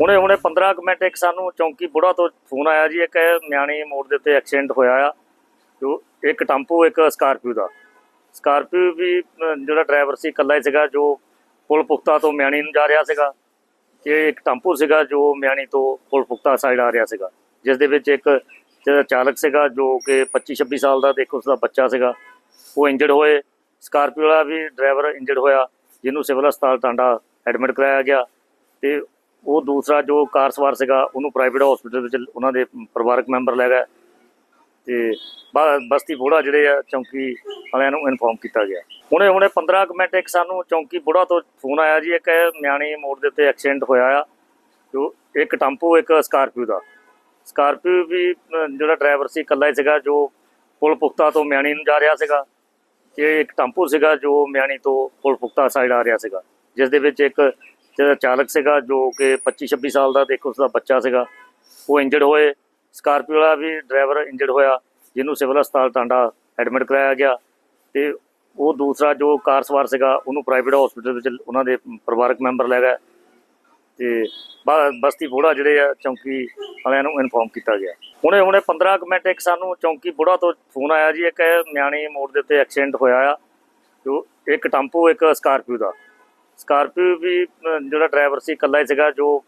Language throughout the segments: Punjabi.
ਹੁਣੇ ਹੁਣੇ 15 ਕੁ ਮਿੰਟ ਇੱਕ ਸਾਨੂੰ ਚੌਂਕੀ ਬੁੜਾ ਤੋਂ ਫੋਨ ਆਇਆ ਜੀ, ਇੱਕ ਮਿਆਣੀ ਮੋੜ ਦੇ ਉੱਤੇ ਐਕਸੀਡੈਂਟ ਹੋਇਆ ਆ। ਜੋ ਇੱਕ ਟੈਂਪੂ, ਇੱਕ ਸਕਾਰਪੀਓ ਦਾ। ਸਕਾਰਪੀਓ ਵੀ ਜਿਹੜਾ ਡਰਾਈਵਰ ਸੀ, ਇਕੱਲਾ ਹੀ ਸੀਗਾ, ਜੋ ਪੁਲ ਪੁਖਤਾ ਤੋਂ ਮਿਆਣੀ ਨੂੰ ਜਾ ਰਿਹਾ ਸੀਗਾ ਤੇ ਇੱਕ ਟੈਂਪੂ ਸੀਗਾ, ਜੋ ਮਿਆਣੀ ਤੋਂ ਪੁਲ ਪੁਖਤਾ ਸਾਈਡ ਆ ਰਿਹਾ ਸੀਗਾ। ਜਿਸ ਦੇ ਵਿੱਚ ਇੱਕ ਜਿਹੜਾ ਚਾਲਕ ਸੀਗਾ, ਜੋ ਕਿ 25 26 ਸਾਲ ਦਾ ਤੇ ਇੱਕ ਉਸਦਾ ਬੱਚਾ ਸੀਗਾ, ਉਹ ਇੰਜਰਡ ਹੋਏ। ਸਕਾਰਪੀਓ ਵਾਲਾ ਵੀ ਡਰਾਈਵਰ ਇੰਜਰਡ ਹੋਇਆ, ਜਿਹਨੂੰ ਸਿਵਲ ਹਸਪਤਾਲ ਟਾਂਡਾ ਐਡਮਿਟ ਕਰਾਇਆ ਗਿਆ ਤੇ ਉਹ ਦੂਸਰਾ ਜੋ ਕਾਰ ਸਵਾਰ ਸੀਗਾ, ਉਹਨੂੰ ਪ੍ਰਾਈਵੇਟ ਹਸਪੀਟਲ ਵਿੱਚ ਉਹਨਾਂ ਦੇ ਪਰਿਵਾਰਕ ਮੈਂਬਰ ਲੈ ਗਏ ਤੇ ਬਸਤੀ ਬੋੜਾ ਜਿਹੜੇ ਆ, ਚੌਂਕੀ ਵਾਲਿਆਂ ਨੂੰ ਇਨਫੋਰਮ ਕੀਤਾ ਗਿਆ। ਹੁਣੇ ਹੁਣੇ 15 ਕੁ ਮਿੰਟ, ਇੱਕ ਸਾਨੂੰ ਚੌਂਕੀ ਬੋੜਾ ਤੋਂ ਫੋਨ ਆਇਆ ਜੀ, ਇੱਕ ਮਿਆਣੀ ਮੋੜ ਦੇ ਉੱਤੇ ਐਕਸੀਡੈਂਟ ਹੋਇਆ ਆ, ਜੋ ਇੱਕ ਟੈਂਪੂ, ਇੱਕ ਸਕਾਰਪੀਓ ਦਾ। ਸਕਾਰਪੀਓ ਵੀ ਜਿਹੜਾ ਡਰਾਈਵਰ ਸੀ, ਇਕੱਲਾ ਹੀ ਸੀਗਾ, ਜੋ ਪੁਲ ਪੁਖਤਾ ਤੋਂ ਮਿਆਣੀ ਨੂੰ ਜਾ ਰਿਹਾ ਸੀਗਾ ਤੇ ਇੱਕ ਟੈਂਪੂ ਸੀਗਾ, ਜੋ ਮਿਆਣੀ ਤੋਂ ਪੁਲ ਪੁਖਤਾ ਸਾਈਡ ਆ ਰਿਹਾ ਸੀਗਾ, ਜਿਸ ਦੇ ਵਿੱਚ ਇੱਕ ਜਿਹੜਾ ਚਾਲਕ ਸੀਗਾ, ਜੋ ਕਿ 25 26 ਸਾਲ ਦਾ ਤੇ ਇੱਕ ਉਸਦਾ ਬੱਚਾ ਸੀਗਾ। ਉਹ ਇੰਜਰਡ ਹੋਏ। ਸਕਾਰਪੀਓ ਵਾਲਾ ਵੀ ਡਰਾਈਵਰ ਇੰਜਰਡ ਹੋਇਆ, ਜਿਹਨੂੰ ਸਿਵਲ ਹਸਪਤਾਲ ਟਾਂਡਾ ਐਡਮਿਟ ਕਰਾਇਆ ਗਿਆ। ਤੇ ਉਹ ਦੂਸਰਾ ਜੋ ਕਾਰ ਸਵਾਰ ਸੀਗਾ, ਉਹਨੂੰ ਪ੍ਰਾਈਵੇਟ ਹਸਪੀਟਲ ਵਿੱਚ ਉਹਨਾਂ ਦੇ ਪਰਿਵਾਰਕ ਮੈਂਬਰ ਲੈ ਗਏ। ਤੇ ਬਸਤੀ ਬੋੜਾ ਜਿਹੜੇ ਆ, ਚੌਂਕੀ ਵਾਲਿਆਂ ਨੂੰ ਇਨਫੋਰਮ ਕੀਤਾ ਗਿਆ। ਹੁਣੇ ਹੁਣੇ 15 ਕੁ ਮਿੰਟ ਇੱਕ ਸਾਨੂੰ ਚੌਂਕੀ ਬੋੜਾ ਤੋਂ ਫੋਨ ਆਇਆ ਜੀ, ਇੱਕ ਮਿਆਣੀ ਮੋੜ ਦੇ ਉੱਤੇ ਐਕਸੀਡੈਂਟ ਹੋਇਆ ਆ। ਜੋ ਇੱਕ ਟੈਂਪੂ, ਇੱਕ ਸਕਾਰਪੀਓ ਦਾ। ਸਕਾਰਪੀਓ ਵੀ ਜਿਹੜਾ ਡਰਾਈਵਰ ਸੀ, ਇਕੱਲਾ ਹੀ ਸੀਗਾ, ਜੋ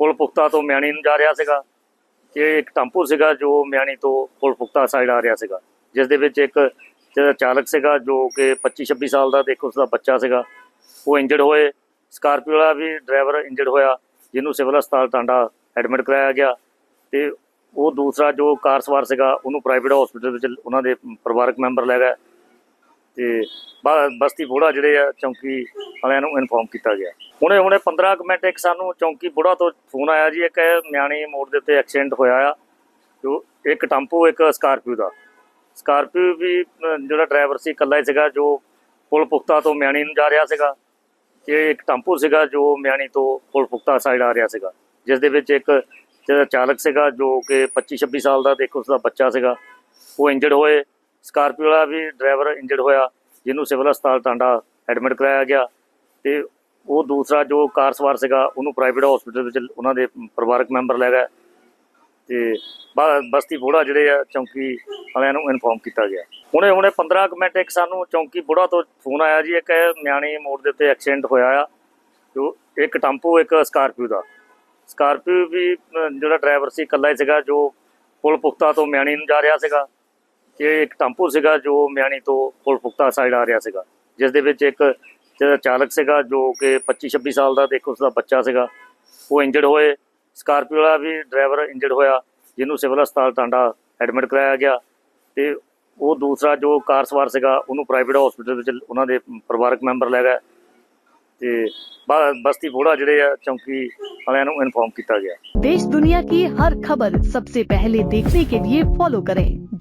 ਪੁਲ ਪੁਖਤਾ ਤੋਂ ਮਿਆਣੀ ਨੂੰ ਜਾ ਰਿਹਾ ਸੀਗਾ। ਤੇ ਇੱਕ ਟੈਂਪੂ ਸੀਗਾ, ਜੋ ਮਿਆਣੀ ਤੋਂ ਪੁਲ ਪੁਖਤਾ ਸਾਈਡ ਆ ਰਿਹਾ ਸੀਗਾ। ਜਿਸ ਦੇ ਵਿੱਚ ਇੱਕ ਜਿਹੜਾ ਚਾਲਕ ਸੀਗਾ, ਜੋ ਕਿ 25 26 ਸਾਲ ਦਾ ਤੇ ਇੱਕ ਉਸਦਾ ਬੱਚਾ ਸੀਗਾ, ਉਹ ਇੰਜਰਡ ਹੋਏ। ਸਕਾਰਪੀਓ ਵਾਲਾ ਵੀ ਡਰਾਈਵਰ ਇੰਜਰਡ ਹੋਇਆ, ਜਿਹਨੂੰ ਸਿਵਲ ਹਸਪਤਾਲ ਟਾਂਡਾ ਐਡਮਿਟ ਕਰਾਇਆ ਗਿਆ। ਤੇ ਉਹ ਦੂਸਰਾ ਜੋ ਕਾਰ ਸਵਾਰ ਸੀਗਾ, ਉਹਨੂੰ ਪ੍ਰਾਈਵੇਟ ਹਸਪੀਟਲ ਵਿੱਚ ਉਹਨਾਂ ਦੇ ਪਰਿਵਾਰਕ ਮੈਂਬਰ ਲੈ ਗਏ। ਤੇ ਬ- ਬਸਤੀ ਬੋੜਾ ਜਿਹੜੇ ਆ, ਚੌਂਕੀ ਵਾਲਿਆਂ ਨੂੰ ਇਨਫੋਰਮ ਕੀਤਾ ਗਿਆ। ਹੁਣੇ ਹੁਣੇ 15 ਕੁ ਮਿੰਟ ਇੱਕ ਸਾਨੂੰ ਚੌਂਕੀ ਬੋੜਾ ਤੋਂ ਫੋਨ ਆਇਆ ਜੀ, ਇੱਕ ਮਿਆਣੀ ਮੋੜ ਦੇ ਉੱਤੇ ਐਕਸੀਡੈਂਟ ਹੋਇਆ ਆ, ਜੋ ਇੱਕ ਟੈਂਪੂ, ਇੱਕ ਸਕਾਰਪੀਓ ਦਾ। ਸਕਾਰਪੀਓ ਵੀ ਜਿਹੜਾ ਡਰਾਈਵਰ ਸੀ, ਇਕੱਲਾ ਹੀ ਸੀਗਾ, ਜੋ ਪੁਲ ਪੁਖਤਾ ਤੋਂ ਮਿਆਣੀ ਨੂੰ ਜਾ ਰਿਹਾ ਸੀਗਾ ਤੇ ਇੱਕ ਟੈਂਪੂ ਸੀਗਾ, ਜੋ ਮਿਆਣੀ ਤੋਂ ਪੁਲ ਪੁਖਤਾ ਸਾਈਡ ਆ ਰਿਹਾ ਸੀਗਾ। ਜਿਸ ਦੇ ਵਿੱਚ ਇੱਕ ਜਿਹੜਾ ਚਾਲਕ ਸੀਗਾ, ਜੋ ਕਿ 25 26 ਸਾਲ ਦਾ ਤੇ ਇੱਕ ਉਸਦਾ ਬੱਚਾ ਸੀਗਾ, ਉਹ ਇੰਜਰਡ ਹੋਏ। ਸਕਾਰਪੀਓ ਵਾਲਾ ਵੀ ਡਰਾਈਵਰ ਇੰਜਰਡ ਹੋਇਆ, ਜਿਹਨੂੰ ਸਿਵਲ ਹਸਪਤਾਲ ਟਾਂਡਾ ਐਡਮਿਟ ਕਰਾਇਆ ਗਿਆ ਤੇ ਉਹ ਦੂਸਰਾ ਜੋ ਕਾਰ ਸਵਾਰ ਸੀਗਾ, ਉਹਨੂੰ ਪ੍ਰਾਈਵੇਟ ਹਸਪੀਟਲ ਵਿੱਚ ਉਹਨਾਂ ਦੇ ਪਰਿਵਾਰਕ ਮੈਂਬਰ ਲੈ ਗਏ ਤੇ ਬਸਤੀ ਬੋੜਾ ਜਿਹੜੇ ਆ, ਚੌਂਕੀ ਵਾਲਿਆਂ ਨੂੰ ਇਨਫੋਰਮ ਕੀਤਾ ਗਿਆ। ਹੁਣੇ ਹੁਣੇ 15 ਕੁ ਮਿੰਟ ਇੱਕ ਸਾਨੂੰ ਚੌਂਕੀ ਬੋੜਾ ਤੋਂ ਫੋਨ ਆਇਆ ਜੀ, ਇੱਕ ਮਿਆਣੀ ਮੋੜ ਦੇ ਉੱਤੇ ਐਕਸੀਡੈਂਟ ਹੋਇਆ ਆ, ਜੋ ਇੱਕ ਟੈਂਪੂ, ਇੱਕ ਸਕਾਰਪੀਓ ਦਾ। ਸਕਾਰਪੀਓ ਵੀ ਜਿਹੜਾ ਡਰਾਈਵਰ ਸੀ, ਇਕੱਲਾ ਹੀ ਸੀਗਾ, ਜੋ ਪੁਲ ਪੁਖਤਾ ਤੋਂ ਮਿਆਣੀ ਨੂੰ ਜਾ ਰਿਹਾ ਸੀਗਾ। ਤੇ ਇੱਕ ਟੈਂਪੂ ਸੀਗਾ ਜੋ ਮਿਆਣੀ ਤੋਂ ਕੋਲਪੁਕਤਾ ਸਾਈਡ ਆ ਰਿਹਾ ਸੀਗਾ, ਜਿਸ ਦੇ ਵਿੱਚ ਇੱਕ ਜਿਹੜਾ ਚਾਲਕ ਸੀਗਾ ਜੋ ਕਿ 25 26 ਸਾਲ ਦਾ ਦੇਖੋ ਉਸ ਦਾ ਬੱਚਾ ਸੀਗਾ, ਉਹ ਇੰਜਰਡ ਹੋਏ। ਸਕਾਰਪੀਓ ਵਾਲਾ ਵੀ ਡਰਾਈਵਰ ਇੰਜਰਡ ਹੋਇਆ, ਜਿਹਨੂੰ ਸਿਵਲ ਹਸਪਤਾਲ ਟਾਂਡਾ ਐਡਮਿਟ ਕਰਾਇਆ ਗਿਆ ਤੇ ਉਹ ਦੂਸਰਾ ਜੋ ਕਾਰ ਸਵਾਰ ਸੀਗਾ, ਉਹਨੂੰ ਪ੍ਰਾਈਵੇਟ ਹਸਪੀਟਲ ਵਿੱਚ ਉਹਨਾਂ ਦੇ ਪਰਿਵਾਰਕ ਮੈਂਬਰ ਲੈ ਗਏ ਤੇ ਬਸਤੀ ਫੋੜਾ ਜਿਹੜੇ ਆ, ਚੌਂਕੀ ਵਾਲਿਆਂ ਨੂੰ ਇਨਫੋਰਮ ਕੀਤਾ ਗਿਆ। ਦੇਸ਼ ਦੁਨੀਆ ਕੀ ਹਰ ਖਬਰ ਸਭ ਤੋਂ ਪਹਿਲੇ ਦੇਖਣੇ ਕੇ ਲਈ ਫੋਲੋ ਕरें